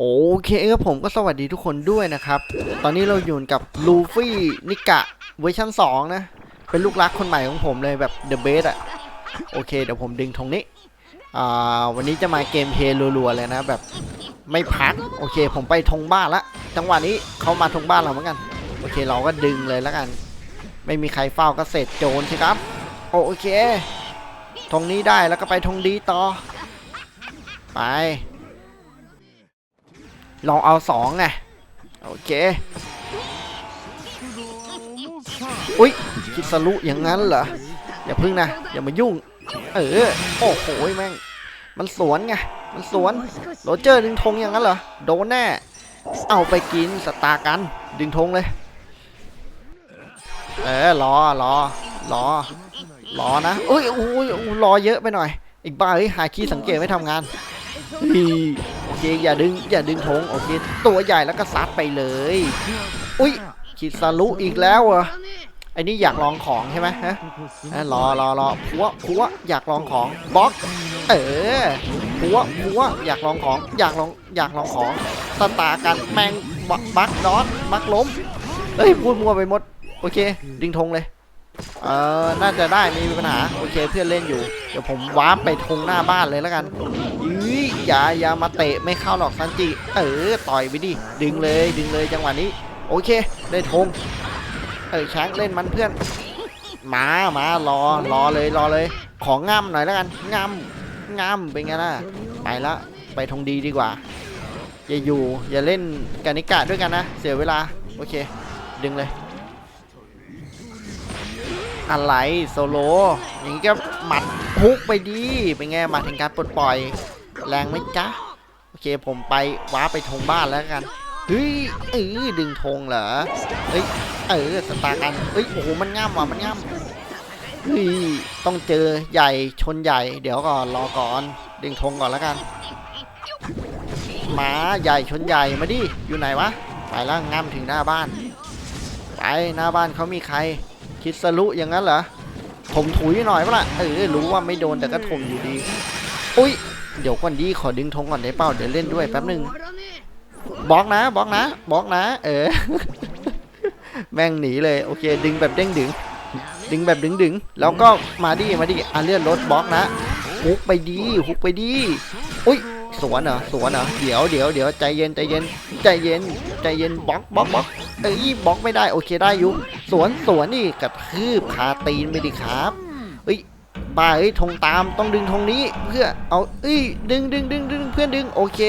โอเคครับผมก็สวัสดีทุกคนด้วยนะครับ ตอนนี้เราอยู่กับลูฟี่นิกะเวอร์ชัน2 นะ เป็นลูกรักคนใหม่ของผมเลยแบบเดอะเบสอะโอเค เดี๋ยวผมดึงตรงนี้ อ่า วันนี้จะมาเกมเพลย์รัวๆ เลยนะ แบบไม่พัก โอเค ผมไปทงบ้านละ จังหวะนี้เขามาทงบ้านเราเหมือนกัน โอเค เราก็ดึงเลยแล้วกัน ไม่มีใครเฝ้าก็เสร็จโจรใช่ครับ โอเคทงนี้ได้แล้วก็ไปทงดีต่อ ไป ลองเอาสองไงโอเคอุ๊ยคิดสรุอย่างนั้นเหรออย่าพึ่งนะอย่ามายุ่ง เออโอ้โหแม่งมันสวนไงมันสวนโรเจอร์ดึงธงอย่างนั้นเหรอโดนแน่เอาไปกินสตาร์กัน ดึงธงเลย เออรอรอรอรอนะเอ้ยโอ้ยโอ้ยรอเยอะไปหน่อย อีกบ้าเฮ้ยหาคีย์สังเกตไม่ทำงานฮีโอ เคอย่าดึงอย่าดึงธงโอเคตัวใหญ่แล้วก็ซัดไปเลย อุ้ยคิดสรุอีกแล้วเหรอไอ้นี่อยากลองของใช่ไหมฮะรอรอรอผัวผัวอยากลองของบล็อก เออผัวผัวอยากลองของอยากลองอยากลองของตาร์กันแมงบบักดอทบักล้มเฮ้ยพูดมัวไปหมดโอเค ดึงธงเลย เออ น่าจะได้ไม่มีปัญหา โอเคเพื่อนเล่นอยู่ เดี๋ยวผมวาร์ปไปธงหน้าบ้านเลยแล้วกันยี่อย่าอย่ามาเตะไม่เข้าหรอกซันจิ เออ ต่อยไปดิ ดึงเลยดึงเลยจังหวะนี้ โอเค ได้ธงเออช้างเล่นมันเพื่อน มามารอ รอเลย รอเลย ของง่ำหน่อยแล้วกัน ง่ำง่ำเป็นไงล่ะ ไปละ ไปธงดีดีกว่า อย่าอยู่ อย่าเล่นกานิกะด้วยกันนะ เสียเวลา โอเค ดึงเลย อะไรโซโลอย่างนี้ก็หมัดฮุกไปดีเป็นไงหมัดแห่งการปลดปล่อย แรงไหมจ๊ะโอเคผมไปว้าไปธงบ้านแล้วกันเฮ้ยเออดึงธงเหรอเฮ้ยเออสตาร์กันเฮ้ยโอ้โหมันง่ามว่ะมันง่ามเฮ้ยต้องเจอใหญ่ชนใหญ่ เดี๋ยวก่อนรอก่อน ดึงธงก่อนแล้วกันหมาใหญ่ชนใหญ่มาดิอยู่ไหนวะไปแล้วง่ามถึงหน้าบ้านไปหน้าบ้านเขามีใคร คิดสรุอย่างนั้นเหรอถมถุยหน่อยเปล่ะเออรู้ว่าไม่โดนแต่ก็ถมอยู่ดี อุ้ยเดี๋ยวก่อนดีขอดึงธงก่อนได้เปล่าเดี๋ยวเล่นด้วยแป๊บหนึ่งบล็อกนะบล็อกนะบล็อกนะ เออ แม่งหนีเลยโอเค ดึงแบบเด้งดึง ดึงแบบดึงดึงแล้วก็มาดิมาดิอะเลื่อนรถบล็อกนะฮุกไปดีฮุกไปดีอุ้ย สวนเหรอสวนเหรอเดี๋ยวเดี๋ยวเดี๋ยวใจเย็นใจเย็นใจเย็นใจเย็นบล็อกบล็อกบล็อกเอ้ยบล็อกไม่ได้โอเคได้อยู่สวนสวนนี่กระทืบคาตีนไปดิครับเอ้ยบ้าเอ้ยธงตามต้องดึงธงนี้เพื่อเอาเอ้ยดึงดึงดึงดึงเพื่อนดึงโอเค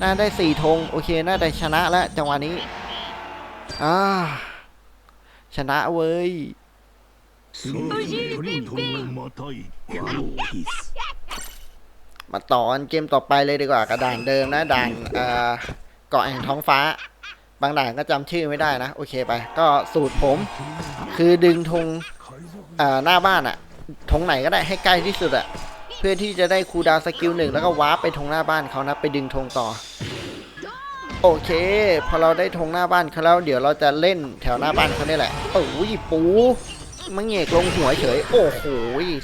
น่าได้สี่ธงโอเคน่าได้ชนะแล้วจังหวะนี้อ่าชนะเว้ย มาต่อกันเกมต่อไปเลยดีกว่ากระด่านเดิมนะด่านเกาะแห่งท้องฟ้า บางด่านก็จำชื่อไม่ได้นะ โอเคไป ก็สูตรผม คือดึงธงหน้าบ้านอะธงไหนก็ได้ให้ใกล้ที่สุดอะเพื่อที่จะได้คูดาวสกิลหนึ่งแล้วก็วาร์ปไปธงหน้าบ้านเขานะไปดึงธงต่อ โอเค พอเราได้ธงหน้าบ้านเขาแล้วเดี๋ยวเราจะเล่นแถวหน้าบ้านเขาเนี่ยแหละโอ้ยปู มังเงกลงหัวเฉย โอ้โห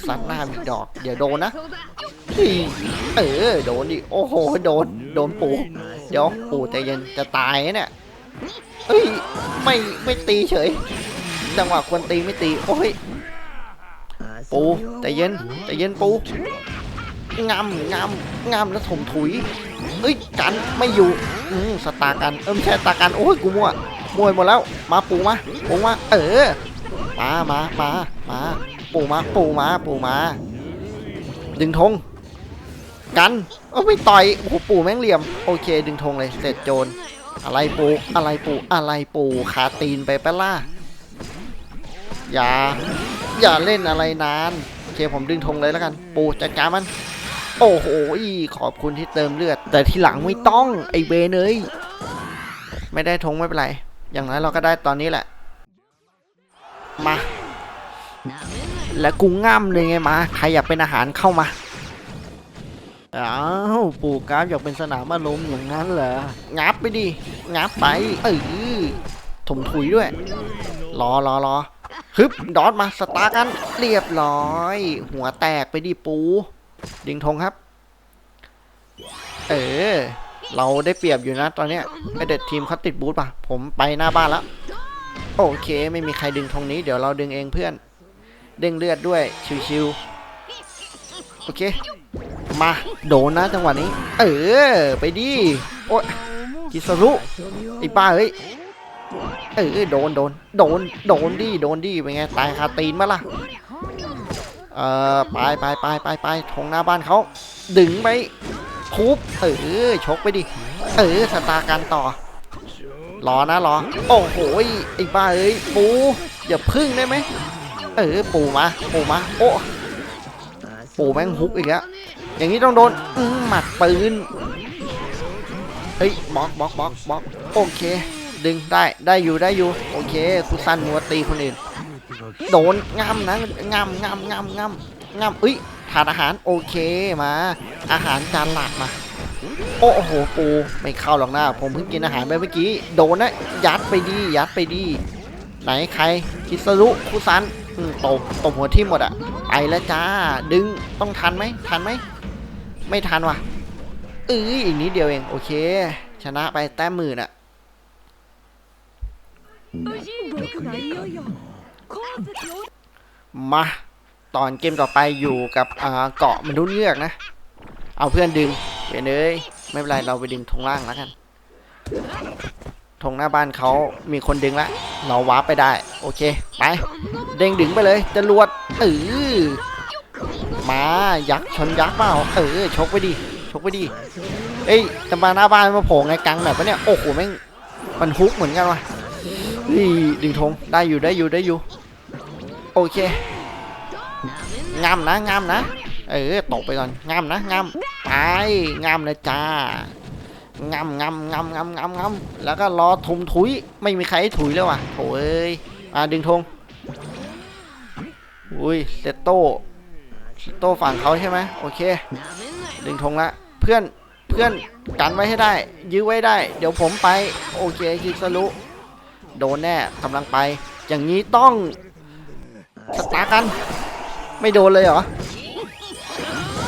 สันหน้ามีดอกเดี๋ยวโดนนะเออโดนดิโอ้โหโดนโดนปูเดี๋ยวปู่ใจเย็นจะตายนะเนี่ยเอ้ยไม่ไม่ตีเฉย จังหวะควรตีไม่ตีโอ้ยปู่ใจเย็นใจเย็นปูงามงามงามแล้วถมถุยเอ้ยกันไม่อยู่อืมสตาร์กันเออไม่ใช่ตากันโอ้ยกูมั่วมั่วหมดแล้ว มาปูมาปูมาเออ มามามามาปู่มาปู่มาปู่มา ดึงธงกันเออไม่ต่อยโอ้โหปู่แม่งเหลี่ยม โอเค ดึงธงเลยเสร็จโจรอะไรปู่อะไรปู่อะไรปู่ขาตีนไปปะล่ะอย่า อย่าเล่นอะไรนานโอเคผมดึงธงเลยแล้วกัน ปู่จัดการมัน โอ้โหขอบคุณที่เติมเลือด แต่ทีหลังไม่ต้องไอเวนเอ้ยไม่ได้ธงไม่เป็นไร อย่างน้อยเราก็ได้ตอนนี้แหละ มา แล้วกูง่ำเลยไงมา ใครอยากเป็นอาหารเข้ามา อ้าวปู่กราฟอยากเป็นสนามอารมณ์อย่างนั้นเหรอ งับไปดิ งับไป เออถมถุยด้วย รอรอรอฮึบ ดอทมา สตาร์กัน เรียบร้อย หัวแตกไปดิปูดึงธงครับ เออ เราได้เปรียบอยู่นะตอนเนี้ยไอเด็ดทีมเขาติดบูธป่ะ ผมไปหน้าบ้านแล้ว โอเค ไม่มีใครดึงธงนี้เดี๋ยวเราดึงเองเพื่อนด้งเลือดด้วยชิวๆโอเค มาโดนนะจังหวะนี้ เออ ไปดิโอ้ยกิสรุไอ้ป้าเฮ้ยเออโดนโดนโดนโดนดิโดนดิเป็นไงตายคาตีนมาล่ะเออไปไปไปไปไปทงหน้าบ้านเขาดึงไปทุบเออชกไปดิเออสตากันต่อ รอนะรอ โอ้โหไอ้บ้าเอ้ยปูอย่าพึ่งได้ไหมเออปูมาปูมาโอ้ปูแม่งฮุกอีกแล้วอย่างนี้ต้องโดนหมัดปืนเฮ้ยบล็อกบล็อกบล็อกบล็อกโอเค ดึงได้ได้อยู่ได้อยู่โอเคคุซันมัวตีคนอื่นโดนงำนะงำงำงำงำงำเอ้ยถาดอาหารโอเคมา อาหารจานหลักมา โอ้โหปูไม่เข้าหรอกนะผมเพิ่งกินอาหารไปเมื่อกี้โดนนะยัดไปดียัดไปดี ไหนใครคิสรุคุซันตบตบหัวที่หมดอะไปแล้วจ้าดึงต้องทันไหมทันไหมไม่ทันว่ะเอ้ออีกนิดเดียวเองโอเค ชนะไปแต้มหมื่นอะมาตอนเกมต่อไปอยู่กับเกาะมนุษย์เงือกนะ เอาเพื่อนดึง เวนเอ้ยไม่เป็นไรเราไปดึงธงล่างแล้วกันธงหน้าบ้านเขามีคนดึงละเราวาร์ปไปได้ โอเค ไปเด้งดึงไปเลยจรวดเออมายักษ์ชนยักษ์เปล่าเออชกไปดิชกไปดิเอ้ยจะมาหน้าบ้านมาโผล่ไงกลางแบบวะเนี่ยโอ้โหแม่งมันฮุกเหมือนกันวะนี่ดึงธงได้อยู่ได้อยู่ได้อยู่ โอเคงามนะงามนะ เออตกไปก่อนงามนะงามไปงามเลยจ้างามงามงามงามงามงามแล้วก็รอทุมถุยไม่มีใครให้ถุยแล้วว่ะโถเอ้ยมาดึงธงอุ้ยเซตโต้เซตโต้ฝั่งเขาใช่ไหมโอเค ดึงธงละเพื่อนเพื่อนกันไว้ให้ได้ ยื้อไว้ได้ เดี๋ยวผมไป โอเคคิสรุโดนแน่กำลังไป อย่างนี้ต้องสตาร์กัน ไม่โดนเลยเหรอ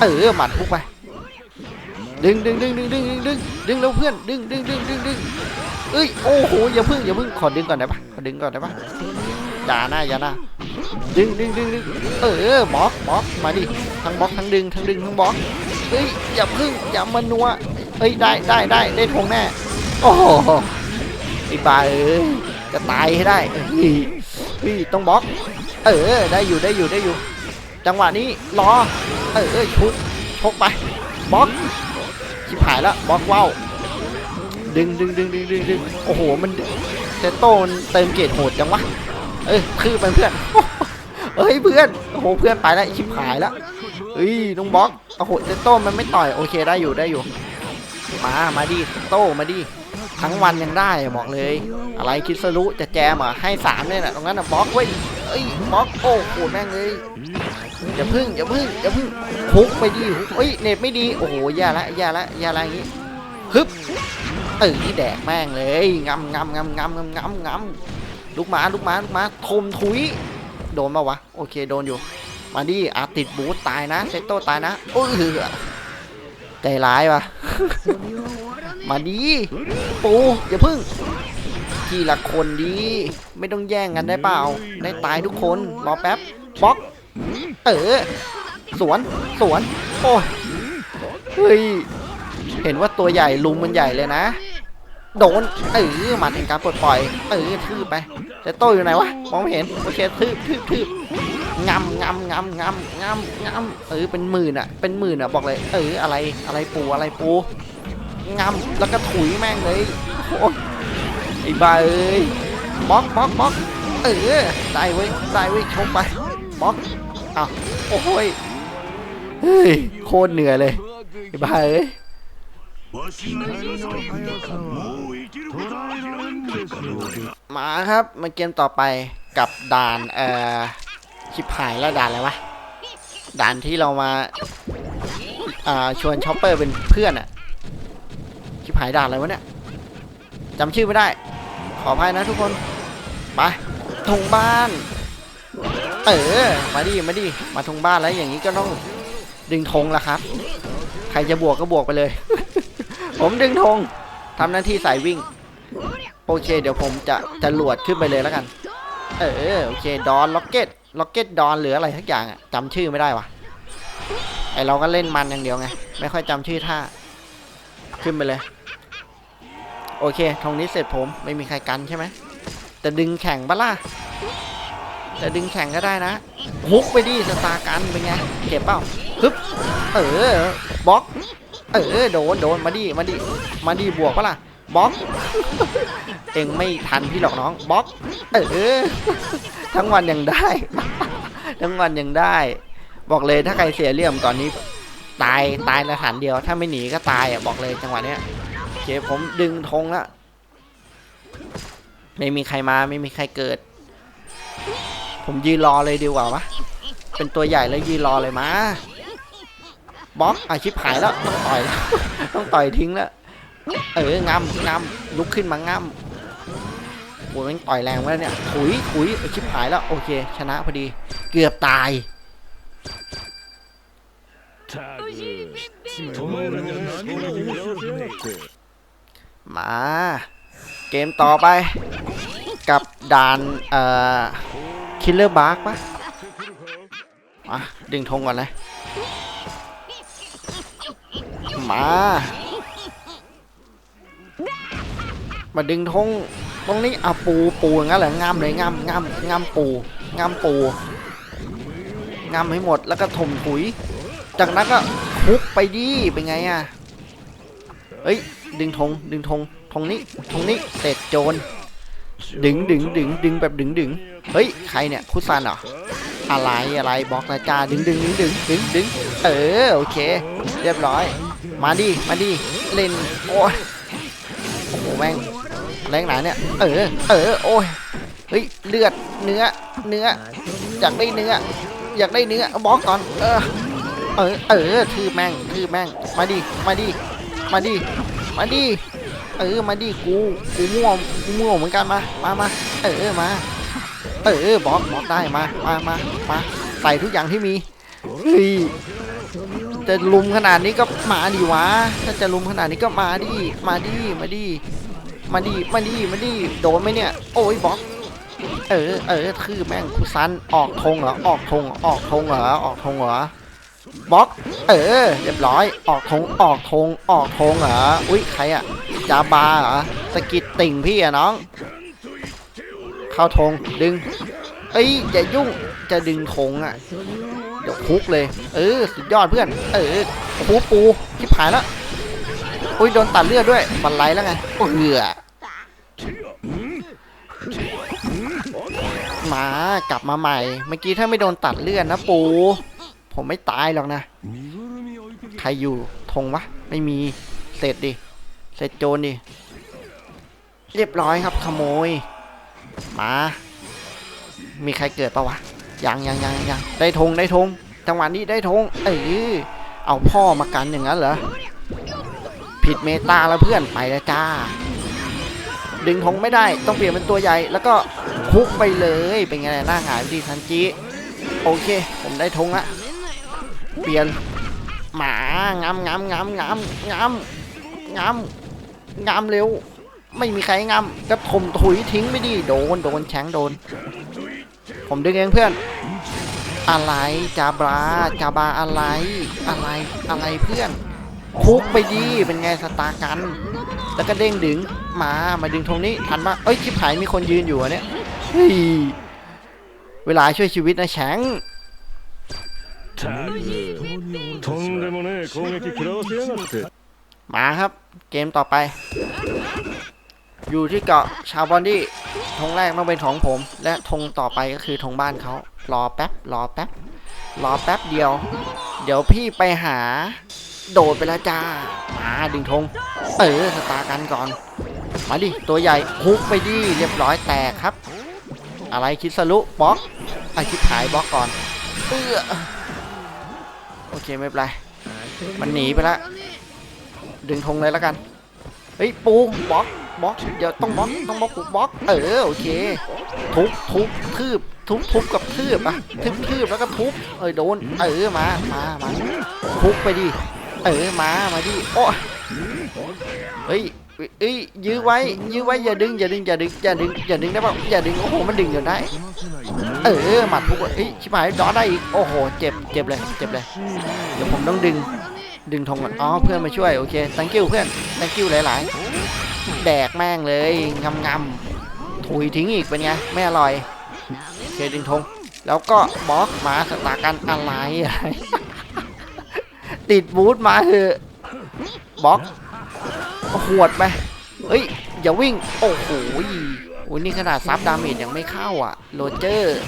เออหมัดพุกไปดึงดึงดึงดึงดึงดึงดึงดึงแล้วเพื่อนดึงดึงดึงดึงดึงเอ้ยโอ้โหอย่าพึ่งอย่าพึ่งขอดึงก่อนได้ปะขอดึงก่อนได้ปะอย่านะอย่านะดึงดึงดึงดึงเออบล็อกบล็อกมาดิทั้งบล็อกทั้งดึงทั้งดึงทั้งบล็อกเอ้ยอย่าพึ่งอย่ามานัวเอ้ยได้ได้ได้ได้ทงแน่โอ้โหไอ้บาเอ้ยจะตายให้ได้เฮ้ยเฮ้ยต้องบล็อก เออได้อยู่ได้อยู่ได้อยู่ จังหวะนี้รอ เออเออชุดชกไปบล็อกชิบหายแล้วบล็อกว้าวดึงดึงดึงดึงดึงดึงโอ้โหมันเซโต้มันเติมเกรดโหดจังวะเอ้ยคือไปเพื่อนเฮ้ยเพื่อนโอ้โหเพื่อนไปแล้วชิบหายแล้วเฮ้ยน้องบล็อกโอ้โหเซโต้มันไม่ต่อยโอเคได้อยู่ได้อยู่ มามาดิเซโต้มาดิทั้งวันยังได้บอกเลย อะไรคิดสรุจะแจมอะให้สามเนี่ยนะตรงนั้นอะบล็อกไว้ย อ้ยบล็อกโอ้โหแม่งเลยอย่าพึ่งอย่าพึ่งอย่าพึ่งฮุกไปดิเอ้ยเน็ตไม่ดีโอ้โหแย่ละแย่ละแย่ละอย่างงี้ฮึบเออแดกแม่งเลยงำงำงำงำงำงำงำลูกหมาลูกหมาลูกหมาทมถุย โดนมาวะโอเคโดนอยู่ มาดิอาติดบูทตายนะเซตโตตายนะโอ้ยใจร้ายวะมาดีปูอย่าพึ่ง ทีละคนดี ไม่ต้องแย่งกันได้เปล่า ได้ตายทุกคน รอแป๊บบล็อก เออ สวน สวน โอ้ย เฮ้ย เห็นว่าตัวใหญ่ลุมมันใหญ่เลยนะ โดน เออหมัดแห่งการปลดปล่อย เออทืบไป แต่โต้อยู่ไหนวะ มองไม่เห็น โอเคทืบทืบทืบงำงำงำงำงำงำเออ เป็นหมื่นอะเป็นหมื่นอะบอกเลย เออ อะไร อะไรปู อะไรปูงำแล้วก็ถุยแม่งเลย โอ้ย ไอ้บ้าเอ้ยบล็อกบล็อกบล็อกเออตายเว้ยตายเว้ยชกไปบล็อกอ้าวโอ้ยเฮ้ยโคตรเหนื่อยเลยไอ้บ้าเอ้ยมาครับมาเกมต่อไปกับด่านเอ่อชิปหายแล้วด่านอะไรวะด่านที่เรามาอ่าชวนช็อปเปอร์เป็นเพื่อนอะชิปหายด่านอะไรวะเนี่ยจำชื่อไม่ได้ ขออภัยนะทุกคน ไปทงบ้าน เออ มาดิ มาดิ มาทงบ้านแล้วอย่างนี้ก็ต้องดึงธงละครับ ใครจะบวกก็บวกไปเลย ผมดึงธงทำหน้าที่สายวิ่ง โอเค เดี๋ยวผมจะจะหลวดขึ้นไปเลยแล้วกัน เออ โอเค ดอนล็อกเก็ต ล็อกเก็ตดอนหรืออะไรทักอย่างอะจำชื่อไม่ได้วะไอเราก็เล่นมันอย่างเดียวไง ไม่ค่อยจำชื่อท่า ขึ้นไปเลย โอเคตรงนี้เสร็จผมไม่มีใครกันใช่ไหมแต่ดึงแข่งปะล่ะจะดึงแข่งก็ได้นะฮุกไปดิสตาร์กันเป็นไงเก็บเปล่าฮึบเออบล็อก เออโดนโดนมาดิมาดิมาดิบวกปะล่ะบล็อก เองไม่ทันพี่หรอกน้องบล็อกเออทั้งวันยังได้ ทั้งวันยังได้ บอกเลยถ้าใครเสียเลี่ยมตอนนี้ ตายตายในฐานเดียว ถ้าไม่หนีก็ตายอะบอกเลยจังหวะเนี้ย เคผมดึงธงละไม่มีใครมาไม่มีใครเกิด ผมยืนรอเลยดีกว่าวะเป็นตัวใหญ่แล้วยืนรอเลยมาบล็อกอาชิบหายแล้วต้องต่อย แล้ว ต้องต่อยทิ้งแล้ว เอองำงำลุกขึ้นมางำโอ้ยแม่งต่อยแรงมากเนี่ยขุยขุยเอาชิบหายแล้ว โอเค ชนะพอดี เกือบตาย たく止めるには何も言わせやがって มา เกมต่อไป กับด่านเอ่อคิลเลอร์บาร์กปะมาดึงธงก่อนเลยมา มาดึงธงตรงนี้เอาปูปูอย่างนั้นเหรองามเลยงามงามงามปูงามปูงามให้หมดแล้วก็ถมถุยจากนั้นก็คุกไปดิเป็นไงอะเอ้ย ดึงธงดึงธงธงนี้ธงนี้เสร็จโจร ดึงดึงดึงดึงแบบดึงดึงเฮ้ยใครเนี่ยคุซันเหรออะไรอะไรบอกนะจ้าดึงดึงดึงดึงดึงดึงเออโอเค เรียบร้อย มาดิมาดิเล่นโอ้ยโอ้โหแม่งแรงหนาเนี่ยเออเออโอ้ยเฮ้ยเลือดเนื้อเนื้ออยากได้เนื้ออยากได้เนื้อบอกก่อนเออเออเออทือแม่งทือแม่งมาดิมาดิมาดิ มาดิเออมาดิกูกูม่วกูม่วเหมือนกันมามามาเออมาเออบอกบอกได้มามามามาใส่ทุกอย่างที่มีเฮ้ยจะลุมขนาดนี้ก็มาดิวะถ้าจะลุมขนาดนี้ก็มาดิมาดิมาดิมาดิมาดิมาดิโดนไหมเนี่ย โอ้ยบอกเออเออคือแม่งคุซันออกธงเหรอออกธงอออกธงเหรอออกธงเหรอ บล็อก เออ เรียบร้อย ออกธงออกธงออกธงเหรอ อุ้ยใครอะจาบาเหรอสกิดติ่งพี่อะน้อง เข้าธงดึง เอ้ยอย่ายุ่งจะดึงธงอะเดี๋ยวคุกเลย เออ สุดยอดเพื่อน เออโอ้โหปูที่ผายแล้วอุ้ยโดนตัดเลือดด้วยบันไลแล้วไงโอ้เหือมากลับมาใหม่ เมื่อกี้ถ้าไม่โดนตัดเลือดนะปู ผมไม่ตายหรอกนะ ใครอยู่ทงวะ ไม่มีเสร็จดิ เสร็จโจรดิ เรียบร้อยครับขโมย มา มีใครเกิดปะวะ ยังยังยังยังได้ทงได้ทงจังหวะนี้ได้ทงเอ้ยเอาพ่อมากันอย่างนั้นเหรอ ผิดเมตาแล้วเพื่อนไปแล้วจ้า ดึงทงไม่ได้ต้องเปลี่ยนเป็นตัวใหญ่ แล้วก็คุกไปเลย เป็นไงหน้าหายดีทันจีโอเค ผมได้ทงละ เปลี่ยนหมางามงามงามงามงามงามงามเร็ว ไม่มีใครงามก็ถมถุยทิ้งไม่ดีโดนโดนแฉงโดน ผมดึงเองเพื่อน อะไรจาบราจาบาอะไร อะไรอะไรเพื่อน คุกไปดีเป็นไงสตาร์กัน แล้วก็เด้งดึงมามาดึงตรงนี้ทันปะเอ้ยชิบหายมีคนยืนอยู่อะเนี่ยเฮ้ยเวลาช่วยชีวิตนะแฉง たくとんでもねえ攻撃食らわせやがって มาครับ เกมต่อไป อยู่ที่เกาะชาวบอนดี้ธงแรกต้องเป็นของผม และธงต่อไปก็คือธงบ้านเขารอแป๊บ รอแป๊บ รอแป๊บเดียว เดี๋ยวพี่ไปหา โดดไปแล้วจ้า มาดึงธงเออสตาร์กันก่อน มาดิ ตัวใหญ่ฮุกไปดิเรียบร้อยแตกครับ อะไรคิดสรุบล็อกไอคิดหายบล็อกก่อนเออโอ เคไม่เป็นไร มันหนีไปแล้วดึงธงเลยแล้วกัน เฮ้ยปูบล็อกบล็อกเดี๋ยวต้องบล็อกต้องบล็อกบล็อก เออโอเค ทุบทุบทืบทุบทุบกับทืบอะทืบทืบแล้วก็ทุบเออโดน เออมามามาทุบไปดิเออมามาดิโอ้เฮ้ย เอ้ยยื้อไว้ ยื้อไว้อย่าดึงอย่าดึงอย่าดึงอย่าดึงอย่าดึงได้ป่ะอย่าดึงโอ้โหมันดึงอยู่ได้ เออหมัดทุกคนเอ้ยชิบหายดอได้อีกโอ้โหเจ็บเจ็บเลยเจ็บเลยเดี๋ยวผมต้องดึงดึงธงก่อนอ๋อเพื่อนมาช่วยโอเค thank you เพื่อน thank you หลายๆ แดกแม่งเลยงำงำถุยทิ้งอีกเป็นไงไม่อร่อยโอเคดึงธงแล้วก็บล็อกมาสตากันอะไรอะไรติดบูทมาเถอะบล็อก ขวดไปเฮ้ย อย่าวิ่ง โอ้โหโอ้นี่ขนาดซับดาเมจยังไม่เข้าอะ โรเจอร์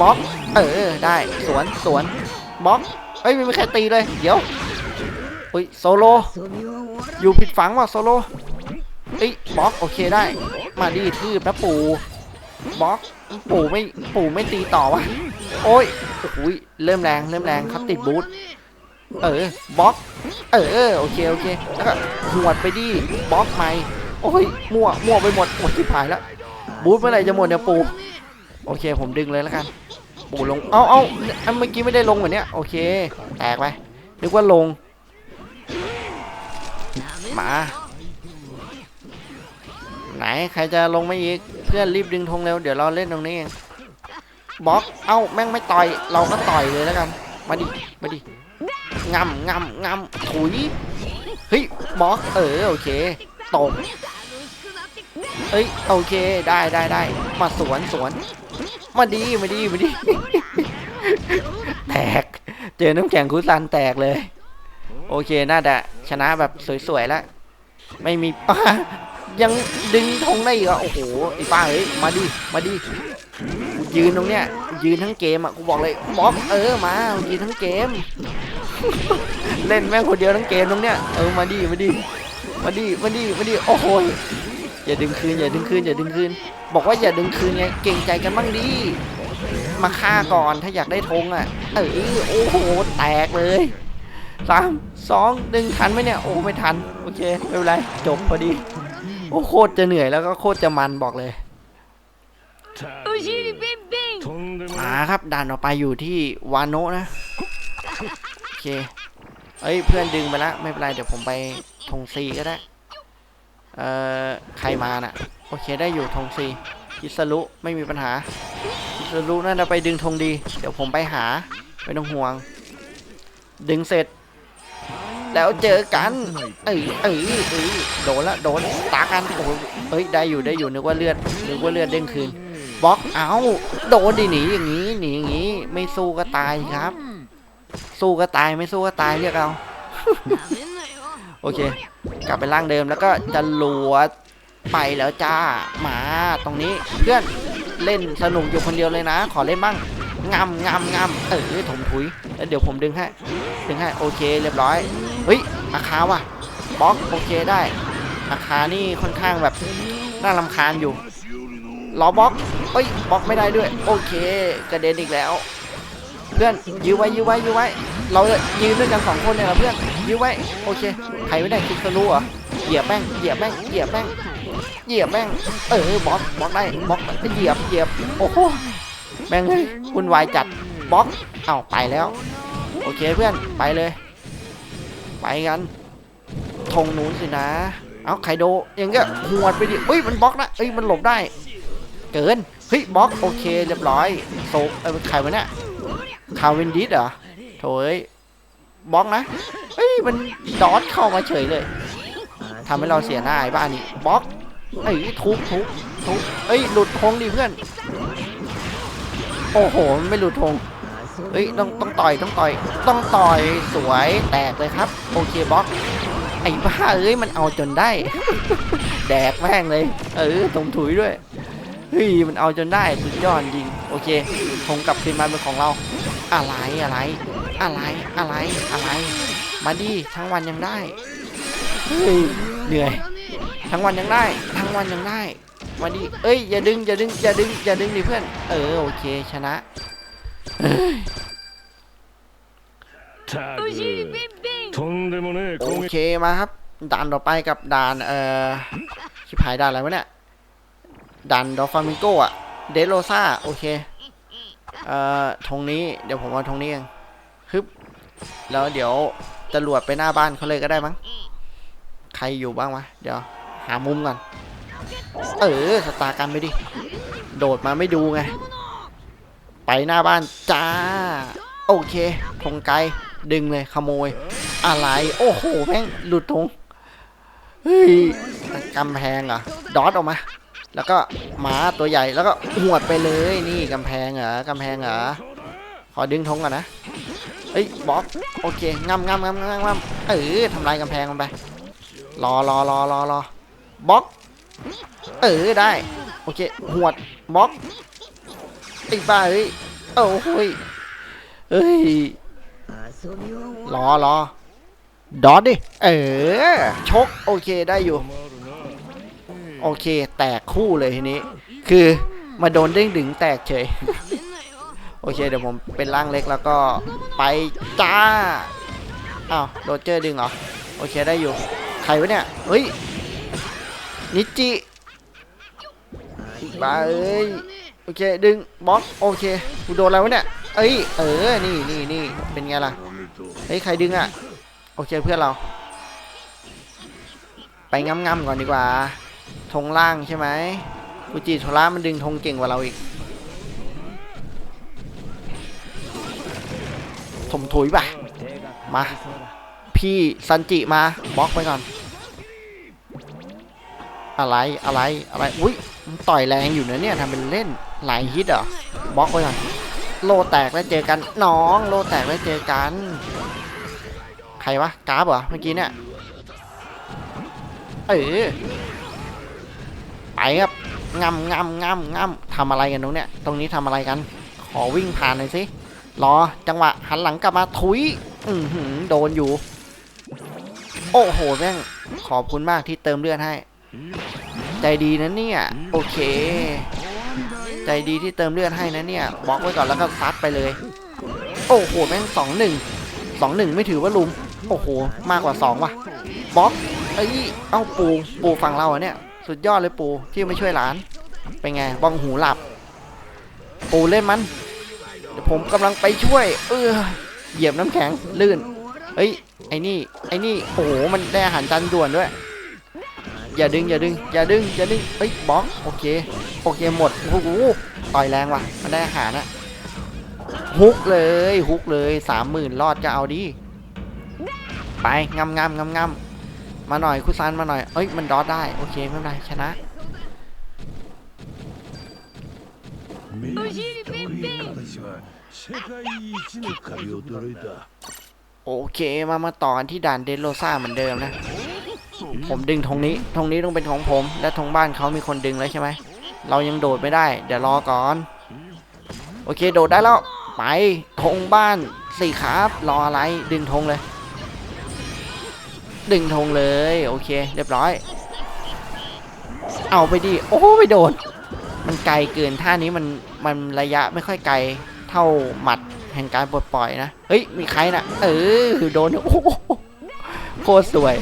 ม็อก เออ ได้ สวน สวนม็อกเฮ้ยไม่มีแค่ตีเลย เดี๋ยวเฮ้ยโซโล อยู่ผิดฝังว่ะโซโลเอ้ยบ็อกโอเคได้ มาดีที่แม่ปู่บ็อกปู่ไม่ปู่ไม่ตีต่อวะ โอ้ยโอ้ยเริ่มแรงเริ่มแรงเขาติดบูท เออบล็อก เออโอเคโอเคแล้วก็หวดไปดิบล็อกใหม่โอ้ยมั่วมั่วไปหมดโอ้ยที่ผายแล้วบูทเมื่อไหร่จะหมดเนี่ยปูโอเคผมดึงเลยแล้วกัน ปูลงเอ้าเอ้าเอ้าเมื่อกี้ไม่ได้ลงเหมือนเนี้ยโอเคแตกไปนึกว่าลงมาไหนใครจะลงไมาอีกเพื่อนรีบดึงธงเร็วเดี๋ยวเราเล่นตรงนี้เองบล็อกเอ้าแม่งไม่ต่อยเราก็ต่อยเลยแล้วกัน มาดิมาดิ งำงำงำถุยเฮ้ยบล็อกเออโอเคตกเอ้ยโอเคได้ได้ได้มาสวนสวนมาดีมาดีมาดีแตกเจอน้ำแข็งคุซันแตกเลย โอเคน่าจะชนะแบบสวยๆแล้วไม่มีป้ายังดึงธงได้อีกอะโอ้โหไอ้ป้าเอ้ยมาดิมาดิยืนตรงเนี้ยยืนทั้งเกมอะกูบอกเลยบล็อกเออมายืนทั้งเกม เล่นแม่งคนเดียวทั้งเกมตรงเนี้ยเออมาดิมาดิมาดิมาดิมาดิโอ้โหอย่าดึงคืนอย่าดึงคืนอย่าดึงคืน บอกว่าอย่าดึงคืนไงเก่งใจกันบ้างดิมาฆ่าก่อนถ้าอยากได้ธงอะเออโอ้โหแตกเลยสามสองดึงทันไหมเนี่ยโอ้ไม่ทันโอเคไม่เป็นไรจบพอดีโอ้โคตรจะเหนื่อยแล้วก็โคตรจะมันบอกเลยมาครับด่านต่อไปอยู่ที่วานโนนะ เคเอ้ยเพื่อนดึงไปแล้วไม่เป็นไรเดี๋ยวผมไปธงซีก็ได้ เอ่อใครมาน่ะ โอเคได้อยู่ธงซีคิสรุไม่มีปัญหาคิสรุน่าจะไปดึงธงดี เดี๋ยวผมไปหาไม่ต้องห่วง ดึงเสร็จ แล้วเจอกันเอ้ยเอ้ยเอ้ยโดนละโดนตากันโอ้เอ้ยได้อยู่ได้อยู่นึกว่าเลือดนึกว่าเลือดเด้งคืนบล็อกเอาโดนดิหนีอย่างนี้หนีอย่างนี้ ไม่สู้ก็ตายครับ สู้ก็ตายไม่สู้ก็ตายเรียกเราโอเค กลับไปร่างเดิมแล้วก็จะลวดไปแล้วจ้าหมาตรงนี้เพื่อนเล่นสนุกอยู่คนเดียวเลยนะ ขอเล่นบ้างงามงามงามเออถมถุยแล้วเดี๋ยวผมดึงให้ดึงให้โอเคเรียบร้อยเฮ้ยอาคาว่ะบล็อกโอเคได้อาคานี่ค่อนข้างแบบน่าลำคาญอยู่ล้อบล็อกเอ้ยบล็อกไม่ได้ด้วย โอเค กระเด็นอีกแล้ว พื่อนยื้อไว้ยื้อไว้ยื้อไว้ เรายืนด้วยกันสองคนเนี่ยนะเพื่อนยื้อไว้โอเคใครไม่ได้คิดสรู้เหรอเหยียบแม่งเหยียบแม่งเหยียบแม่งเหยียบแม่งเออบล็อกบล็อกได้บล็อกเหยียบเหยียบโอ้โหแม่งเฮ้ยวุ่นวายจัดบล็อกเอ้าไปแล้ว โอเคเพื่อนไปเลย ไปกันธงนู้นสินะเอาไคโดย่างเงี้ยหวดไปดิเฮ้ยมันบล็อกนะเอ้ยมันหลบได้ เกินเฮ้ยบล็อกโอเคเรียบร้อยโซเออใครวะเนี่ย คาวินดิสเหรอโถเอ้ยบล็อกนะเฮ้ยมันดอทเข้ามาเฉยเลยทำให้เราเสียหน้าไอ้บ้านี้บล็อกเอ้ยทุบทุบทุบเอ้ยหลุดธงดิเพื่อน โอ้โหมไม่หลุดธงเฮ้ยต้องต้องต่อยต้องต่อย ต้องต่อยสวยแตกเลยครับโอเคบล็อกไอ้บ้าเอ้ยมันเอาจนได้ แดกแม่งเลย เออตรงถุยด้วยเฮ้ยมันเอาจนได้สุดยอดจริงโอเคคงกลับคืนมาเป็นของเรา อะไรอะไร อะไรอะไรอะไร มาดีทั้งวันยังได้เหนื่อย ทั้งวันยังได้ ทั้งวันยังได้ มาดีเอ้ยอย่าดึงอย่าดึงอย่าดึงอย่าดึงดิเพื่อน เออโอเคชนะโอเคมาครับด่านต่อไปกับด่านเอ่อชิพายด่านอะไรวะเนี่ยด่านดอฟามิโกอะเดโรซาโอเค เอ่อทงนี้เดี๋ยวผมเอาทงนี้เองฮึบแล้วเดี๋ยวจรวดไปหน้าบ้านเขาเลยก็ได้มั้งใครอยู่บ้างวะเดี๋ยวหามุมก่อนเออสตาร์กันไปดิโดดมาไม่ดูไงไปหน้าบ้านจ้าโอเคธงไกลดึงเลยขโมย อะไร โอ้โหแม่งหลุดธงเฮ้ยกำแพงเหรอดอทออกมา แล้วก็หมาตัวใหญ่แล้วก็หวดไปเลยนี่กำแพงเหรอกำแพงเหรอขอดึงทงก่อนนะเฮ้ยบอสโอเคงับงับงับงับงัเออทำลายกำแพงมันไปรอรอรอรอรอบล็อกเออได้โอเคหวดบล็อกไอ้บ้าเฮ้ยเอ้าเฮ้ยเฮ้ยรอรอดอดดิเออชกโอเคได้อยู่ โอเค แตกคู่เลยทีนี้ คือมาโดนเด้งดึงแตกเฉย โอเค เดี๋ยวผมเป็นร่างเล็กแล้วก็ไปจ้า อ้าวโรเจอร์ดึงเหรอ โอเคได้อยู่ ใครวะเนี่ย เฮ้ย นิจิบ้าเอ้ย โอเค ดึงบล็อกโอเคกูโดนอะไรวะเนี่ย เอ้ย เออ นี่นี่นี่เป็นไงล่ะ เฮ้ย ใครดึงอะ โอเคเพื่อนเรา ไปงำๆก่อนดีกว่า ธงล่างใช่ไหมฟูจิโทระมันดึงธงเก่งกว่าเราอีกถมถุยไปมา พี่ซันจิมาบล็อกไปก่อน อะไรอะไรอะไร อุ้ยต่อยแรงอยู่นะเนี่ยทำเป็นเล่นหลายฮิตเหรอบล็อกไปก่อนโลแตกแล้วเจอกันน้อง โลแตกแล้วเจอกัน ใครวะกราฟเหรอเมื่อกี้เนี่ย เออ ครับงำงำงำงำทำอะไรกันตรงเนี้ยตรงนี้ทำอะไรกัน ขอวิ่งผ่านหน่อยสิรอจังหวะหันหลังกลับมาถุย อือหือโดนอยู่ โอ้โหแม่งขอบคุณมากที่เติมเลือดให้ ใจดีนะเนี่ย โอเค ใจดีที่เติมเลือดให้นะเนี่ยบล็อกไว้ก่อนแล้วก็ซัดไปเลย โอ้โหแม่งสองหนึ่งสองหนึ่งไม่ถือว่าลุม โอ้โห มากกว่าสองว่ะบล็อกเอ้ยเอ้าปูปูฝั่งเราอะเนี่ย สุดยอดเลยปูที่ไม่ช่วยหลาน เป็นไงบ้องหูหลับ ปูเล่นมัน เดี๋ยวผมกำลังไปช่วย เออเหยียบน้ำแข็งลื่นเฮ้ยไอ้นี่ไอ้นี่โอ้โหมันได้อาหารจานด่วนด้วย อย่าดึงอย่าดึงอย่าดึงอย่าดึงเฮ้ยบล็อกโอเคโอเคหมดโอ้โหต่อยแรงว่ะ มันได้อาหารอะฮุกเลยฮุกเลยสามหมื่นรอดจะเอาดิไปงำงำงำงำ มาหน่อยคุซานมาหน่อยเอ้ยมันดอทได้โอเคไม่เป็นไรชนะโอเคมามาต่อกันที่ด่านเดนโรซาเหมือนเดิมนะ ผมดึงธงนี้ธงนี้ต้องเป็นของผม และธงบ้านเขามีคนดึงแล้วใช่ไหมเรายังโดดไม่ได้ เดี๋ยวรอก่อน โอเคโดดได้แล้ว ไปธงบ้านสี่ขาฟรออะไรดึงธงเลย ดึงธงเลย โอเค เรียบร้อย เอาไปดิ โอ้ไม่โดน มันไกลเกินท่านี้มันมันระยะไม่ค่อยไกลเท่าหมัดแห่งการปลดปล่อยนะ เฮ้ย มีใครนะเออ โดน โอ้โคตรสวย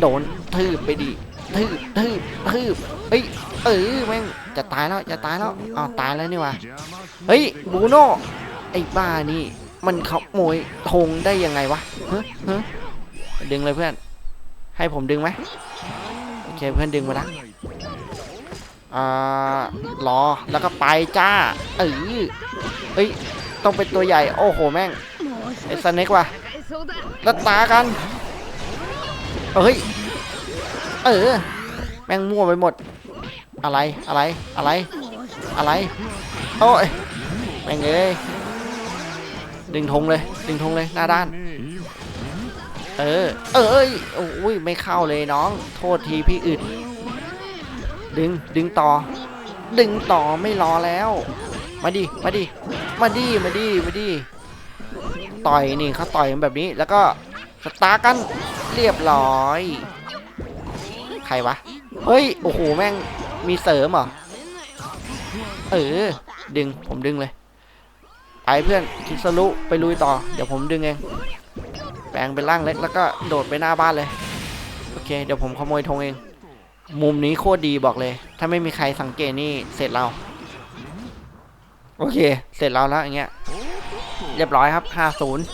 โดนทืบไปดิทืบทืบทืบเฮ้ย เออแม่งจะตายแล้ว จะตายแล้วอ้าตายแล้วนี่วะเฮ้ย บูโน่ ไอ้บ้านี่ มันขโมยธงได้ยังไงวะฮ้ยเฮ้ย ดึงเลยเพื่อน ให้ผมดึงไหมโอเคเพื่อนดึงมาละอ่ารอแล้วก็ไปจ้าเอ้ยเอ้ยต้องเป็นตัวใหญ่โอ้โหแม่งไอ้สเน็กว่ะแล้ตากันเฮ้ยเออแม่งมั่วไปหมด อะไรอะไรอะไร อะไรโอ้ยแม่งเอ้ยดึงธงเลยดึงธงเลยหน้าด้าน เออ เอ้ยโอ้ยไม่เข้าเลยน้อง โทษทีพี่อึดดึงดึงต่อ ดึงต่อไม่รอแล้ว มาดิมาดิมาดิมาดิมาดิต่อยนี่เขาต่อยแบบนี้ แล้วก็สตาร์กันเรียบร้อย ใครวะ เฮ้ย โอ้โห แม่งมีเสริมเหรอ เออ ดึง ผมดึงเลย ไปเพื่อนคิสรุไปลุยต่อ เดี๋ยวผมดึงเอง งเป็นร่างเล็กแล้วก็โดดไปหน้าบ้านเลย โอเค เดี๋ยวผมขโมยธงเอง มุมนี้โคตรดีบอกเลย ถ้าไม่มีใครสังเกตนี่เสร็จเรา โอเค เสร็จเราแล้วอย่างเงี้ย เรียบร้อยครับ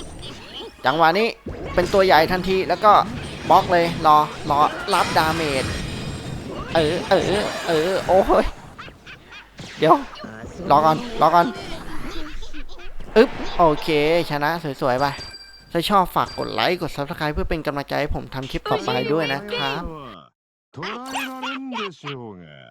50 จังหวะนี้เป็นตัวใหญ่ทันทีแล้วก็บล็อกเลย รอ รอ รับดาเมจ เออ เออ เออ โอ้ย เดี๋ยว รอก่อน รอก่อน อึ๊บ โอเค ชนะสวยๆไป ถ้าชอบฝากกดไลค์กด subscribe เพื่อเป็นกำลังใจให้ผมทำคลิปต่อไปด้วยนะครับ 捕らえられんでしょうが